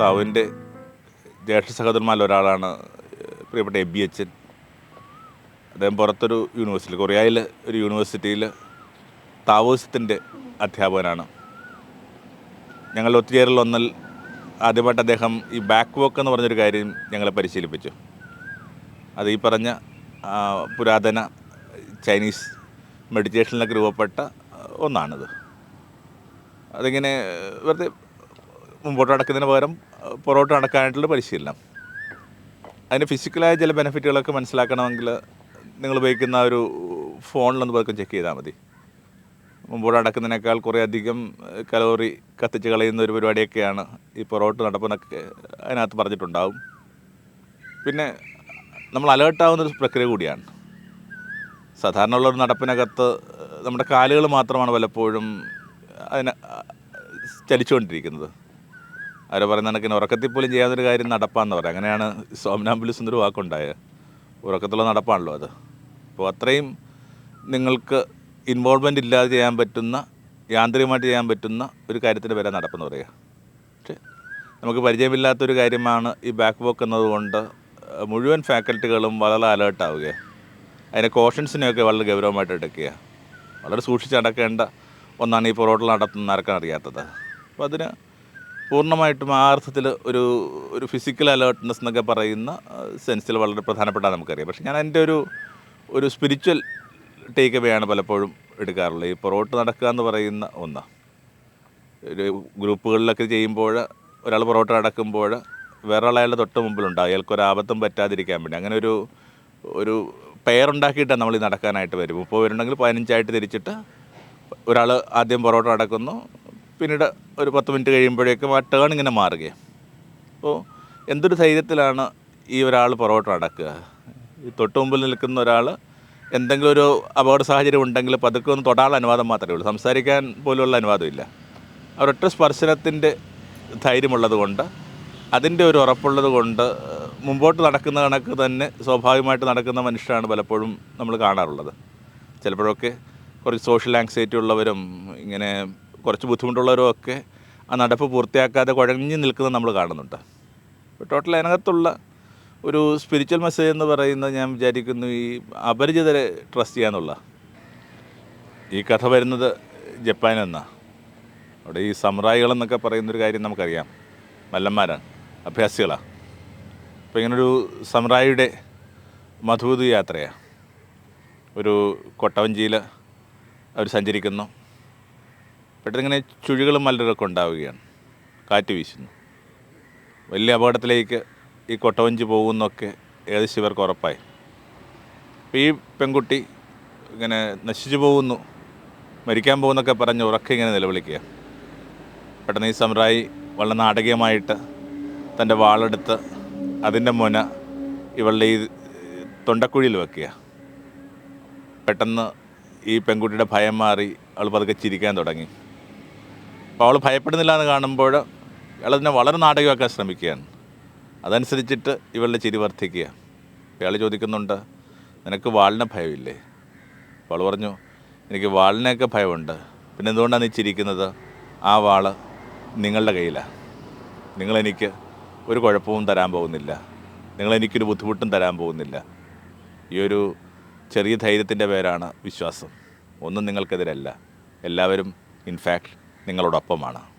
താവിന്റെ ജ്യേഷ്ഠ സഹോദരന്മാരിൽ ഒരാളാണ് പ്രിയപ്പെട്ട എ ബി എച്ചൻ അദ്ദേഹം പുറത്തൊരു യൂണിവേഴ്സിറ്റി കൊറിയയിൽ ഒരു യൂണിവേഴ്സിറ്റിയിൽ താവോസത്തിന്റെ അധ്യാപകനാണ്. ഞങ്ങൾ ഒത്തിരിയേറിൽ ഒന്നിൽ ആദ്യമായിട്ട് അദ്ദേഹം ഈ ബാക്ക് വോക്ക് എന്ന് പറഞ്ഞൊരു കാര്യം ഞങ്ങളെ പരിശീലിപ്പിച്ചു. അത് ഈ പറഞ്ഞ പുരാതന ചൈനീസ് മെഡിറ്റേഷനിലൊക്കെ രൂപപ്പെട്ട ഒന്നാണിത്. അതിങ്ങനെ വെറുതെ മുമ്പോട്ട് നടക്കുന്നതിന് പകരം പുറകോട്ട് നടക്കാനായിട്ടുള്ള പരിശീലനം. അതിന് ഫിസിക്കലായ ചില ബെനിഫിറ്റുകളൊക്കെ മനസ്സിലാക്കണമെങ്കിൽ നിങ്ങൾ ഉപയോഗിക്കുന്ന ഒരു ഫോണിലൊന്ന് പതുക്കം ചെക്ക് ചെയ്താൽ മതി. മുമ്പോട്ട് നടക്കുന്നതിനേക്കാൾ കുറേ അധികം കലോറി കത്തിച്ച് കളയുന്ന ഒരു പരിപാടിയൊക്കെയാണ് ഈ പൊറോട്ട് നടപ്പെന്നൊക്കെ അതിനകത്ത് പറഞ്ഞിട്ടുണ്ടാവും. പിന്നെ നമ്മൾ അലേർട്ടാവുന്നൊരു പ്രക്രിയ കൂടിയാണ്. സാധാരണ ഉള്ള ഒരു നടപ്പിനകത്ത് നമ്മുടെ കാലുകൾ മാത്രമാണ് പലപ്പോഴും അതിന് ചലിച്ചുകൊണ്ടിരിക്കുന്നത്. അവർ പറയുന്ന കണക്കിന് ഉറക്കത്തിൽ പോലും ചെയ്യാതൊരു കാര്യം നടപ്പാന്ന് പറയാം. അങ്ങനെയാണ് സോമനാംബുലിസ് എന്നൊരു വാക്കുണ്ടായത് ഉറക്കത്തുള്ള നടപ്പാണല്ലോ അത്. അപ്പോൾ അത്രയും നിങ്ങൾക്ക് ഇൻവോൾവ്മെന്റ് ഇല്ലാതെ ചെയ്യാൻ പറ്റുന്ന യാന്ത്രികമായിട്ട് ചെയ്യാൻ പറ്റുന്ന ഒരു കാര്യത്തിന്റെ വില നടപ്പെന്ന് പറയുക പക്ഷേ നമുക്ക് പരിചയമില്ലാത്തൊരു കാര്യമാണ് ഈ ബാക്ക് വോക്ക് എന്നതുകൊണ്ട് മുഴുവൻ ഫാക്കൽറ്റികളും വളരെ അലേർട്ടാവുക അതിന്റെ കോഷൻസിനെയൊക്കെ വളരെ ഗൗരവമായിട്ട് എടുക്കുക വളരെ സൂക്ഷിച്ച് നടക്കേണ്ട ഒന്നാണ് ഈ പൊറോട്ടിൽ നടത്തുന്ന ആർക്കാൻ അറിയാത്തത്. അപ്പോൾ അതിന് പൂർണമായിട്ടും ആ അർത്ഥത്തിൽ ഒരു ഒരു ഫിസിക്കൽ അലേർട്ട്നെസ് എന്നൊക്കെ പറയുന്ന സെൻസിൽ വളരെ പ്രധാനപ്പെട്ടാണ് നമുക്കറിയാം. പക്ഷേ ഞാൻ എന്റെ ഒരു ഒരു സ്പിരിച്വൽ ടേക്ക് അവേ ആണ് പലപ്പോഴും എടുക്കാറുള്ളത്. ഈ പൊറോട്ട നടക്കുക എന്ന് പറയുന്ന ഒന്ന്. ഒരു ഗ്രൂപ്പുകളിലൊക്കെ ചെയ്യുമ്പോൾ ഒരാൾ പൊറോട്ട നടക്കുമ്പോൾ വേറെ അയാളുടെ തൊട്ട് മുമ്പിലുണ്ടാകും അയാൾക്ക് ഒരു ആപത്തും പറ്റാതിരിക്കാൻ വേണ്ടി. അങ്ങനെ ഒരു ഒരു പെയർ ഉണ്ടാക്കിയിട്ടാണ് നമ്മൾ ഈ നടക്കാനായിട്ട് വരും. മുപ്പത് പേരുണ്ടെങ്കിൽ പതിനഞ്ചായിട്ട് തിരിച്ചിട്ട് ഒരാൾ ആദ്യം പൊറോട്ട നടക്കുന്നു. പിന്നീട് ഒരു പത്ത് മിനിറ്റ് കഴിയുമ്പോഴേക്കും ആ ടേൺ ഇങ്ങനെ മാറുകയാണ് അപ്പോൾ എന്തൊരു ധൈര്യത്തിലാണ് ഈ ഒരാൾ പുറകോട്ട് നടക്കുക ഈ തൊട്ട് മുമ്പിൽ നിൽക്കുന്ന ഒരാൾ എന്തെങ്കിലും ഒരു അപകട സാഹചര്യം ഉണ്ടെങ്കിൽ പതുക്കെ ഒന്ന് തൊടാനുള്ള അനുവാദം മാത്രമേ ഉള്ളൂ. സംസാരിക്കാൻ പോലുള്ള അനുവാദമില്ല അവരൊറ്റ സ്പർശനത്തിന്റെ ധൈര്യമുള്ളത് കൊണ്ട് അതിന്റെ ഒരു ഉറപ്പുള്ളത് കൊണ്ട് മുമ്പോട്ട് നടക്കുന്ന കണക്ക് തന്നെ സ്വാഭാവികമായിട്ട് നടക്കുന്ന മനുഷ്യരാണ് പലപ്പോഴും നമ്മൾ കാണാറുള്ളത്. ചിലപ്പോഴൊക്കെ കുറച്ച് സോഷ്യൽ ആങ്സൈറ്റി ഉള്ളവരും ഇങ്ങനെ കുറച്ച് ബുദ്ധിമുട്ടുള്ളവരും ഒക്കെ ആ നടപ്പ് പൂർത്തിയാക്കാതെ കുഴഞ്ഞു നിൽക്കുന്നത് നമ്മൾ കാണുന്നുണ്ട്. ടോട്ടൽ അതിനകത്തുള്ള ഒരു സ്പിരിച്വൽ മെസ്സേജ് എന്ന് പറയുന്നത് ഞാൻ വിചാരിക്കുന്നു ഈ അപരിചിതരെ ട്രസ്റ്റ് ചെയ്യാന്നുള്ള. ഈ കഥ വരുന്നത് ജപ്പാനിൽ നിന്നാണ് അവിടെ ഈ സമ്രായികളെന്നൊക്കെ പറയുന്നൊരു കാര്യം നമുക്കറിയാം. മല്ലന്മാരാണ് അഭ്യാസികളാണ് അപ്പോൾ ഇങ്ങനൊരു സമ്രായിയുടെ മധുവിധ യാത്രയാണ് ഒരു കൊട്ടവഞ്ചിയിൽ അവർ സഞ്ചരിക്കുന്നു. പെട്ടെന്ന് ഇങ്ങനെ ചുഴികളും മലരൊക്കെ ഉണ്ടാവുകയാണ്. കാറ്റ് വീശുന്നു. വലിയ അപകടത്തിലേക്ക് ഈ കൊട്ടവഞ്ചി പോകുന്നൊക്കെ ഏകദേശം ഇവർക്ക് ഉറപ്പായി. അപ്പോൾ ഈ പെൺകുട്ടി ഇങ്ങനെ നശിച്ചു പോകുന്നു മരിക്കാൻ പോകുന്നൊക്കെ പറഞ്ഞ് ഉറക്കെ ഇങ്ങനെ നിലവിളിക്കുക. പെട്ടെന്ന് ഈ സമ്രായി വളരെ നാടകീയമായിട്ട് തന്റെ വാളെടുത്ത് അതിന്റെ മുന ഇവളുടെ ഈ തൊണ്ടക്കുഴിയിൽ വെക്കുക. പെട്ടെന്ന് ഈ പെൺകുട്ടിയുടെ ഭയം മാറി അവൾ പതുക്കെ ചിരിക്കാൻ തുടങ്ങി. അപ്പോൾ അവൾ ഭയപ്പെടുന്നില്ല എന്ന് കാണുമ്പോൾ ഇയാൾ അതിനെ വളരെ നാടകമാക്കാൻ ശ്രമിക്കുകയാണ്. അതനുസരിച്ചിട്ട് ഇവളുടെ ചിരി വർദ്ധിക്കുക. ഇയാൾ ചോദിക്കുന്നുണ്ട് നിനക്ക് വാളിനെ ഭയമില്ലേ? അപ്പോൾ അവൾ പറഞ്ഞു എനിക്ക് വാളിനെയൊക്കെ ഭയമുണ്ട്. പിന്നെ എന്തുകൊണ്ടാണ് നീ ചിരിക്കുന്നത്? ആ വാൾ നിങ്ങളുടെ കയ്യിലാണ് നിങ്ങളെനിക്ക് ഒരു കുഴപ്പവും തരാൻ പോകുന്നില്ല. നിങ്ങളെനിക്കൊരു ബുദ്ധിമുട്ടും തരാൻ പോകുന്നില്ല. ഈ ഒരു ചെറിയ ധൈര്യത്തിന്റെ പേരാണ് വിശ്വാസം. ഒന്നും നിങ്ങൾക്കെതിരല്ല. എല്ലാവരും ഇൻഫാക്ട് നിങ്ങളോടൊപ്പമാണ്.